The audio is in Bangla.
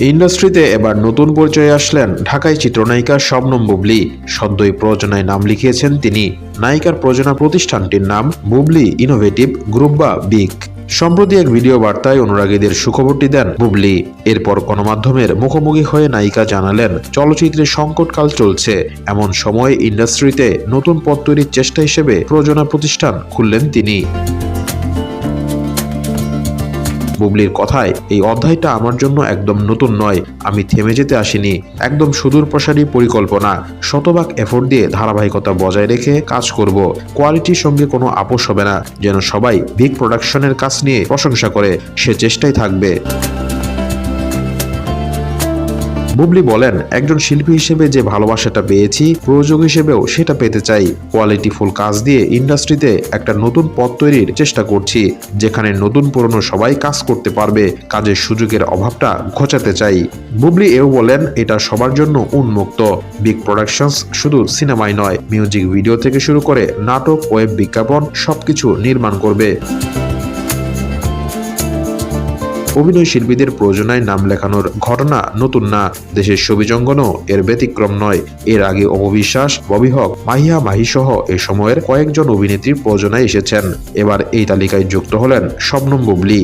ইন্ডাস্ট্রিতে এবার নতুন পরিচয়ে আসলেন ঢাকায় চিত্রনায়িকা শবনম বুবলি। সদ্যই প্রযোজনায় নাম লিখিয়েছেন তিনি। নায়িকার প্রযোজনা প্রতিষ্ঠানটির নাম বুবলি ইনোভেটিভ গ্রুপ বা বিক সম্প্রতি এক ভিডিও বার্তায় অনুরাগীদের সুখবরটি দেন বুবলি। এরপর গণমাধ্যমের মুখোমুখি হয়ে নায়িকা জানালেন, চলচ্চিত্রে সংকটকাল চলছে। এমন সময়ে ইন্ডাস্ট্রিতে নতুন পথ তৈরির চেষ্টা হিসেবে প্রযোজনা প্রতিষ্ঠান খুললেন তিনি। বুবলির কথায়, এই অধ্যায়টা আমার জন্য একদম নতুন নয়, আমি থেমে যেতে আসিনি। একদম সুদূর প্রসারী পরিকল্পনা, শতভাগ এফোর্ট দিয়ে ধারাবাহিকতা বজায় রেখে কাজ করব। কোয়ালিটির সঙ্গে কোনো আপোষ হবে না, যেন সবাই বিগ প্রোডাকশনের কাজ নিয়ে প্রশংসা করে, সে চেষ্টাই থাকবে। বুবলি বলেন, একজন শিল্পী হিসেবে যে ভালোবাসাটা পেয়েছি, প্রযোজক হিসেবেও সেটা পেতে চাই। কোয়ালিটিফুল কাজ দিয়ে ইন্ডাস্ট্রিতে একটা নতুন পথ তৈরির চেষ্টা করছি, যেখানে নতুন পুরনো সবাই কাজ করতে পারবে, কাজের সুযোগের অভাবটা ঘোচাতে চাই। বুবলি এও বলেন, এটা সবার জন্য উন্মুক্ত। বিগ প্রোডাকশনস শুধু সিনেমাই নয় মিউজিক ভিডিও থেকে শুরু করে নাটক ওয়েব বিজ্ঞাপন সবকিছু নির্মাণ করবে। অভিনয় শিল্পীদের প্রয়োজনায় নাম লেখানোর ঘটনা নতুন না। দেশের ছবি জঙ্গনও এর ব্যতিক্রম নয়। এর আগে অপবিশ্বাস, ববি হক, মাহিয়া মাহি সহ এ সময়ের কয়েকজন অভিনেত্রীর প্রয়োজনায় এসেছেন। এবার এই তালিকায় যুক্ত হলেন শবনম বুবলি।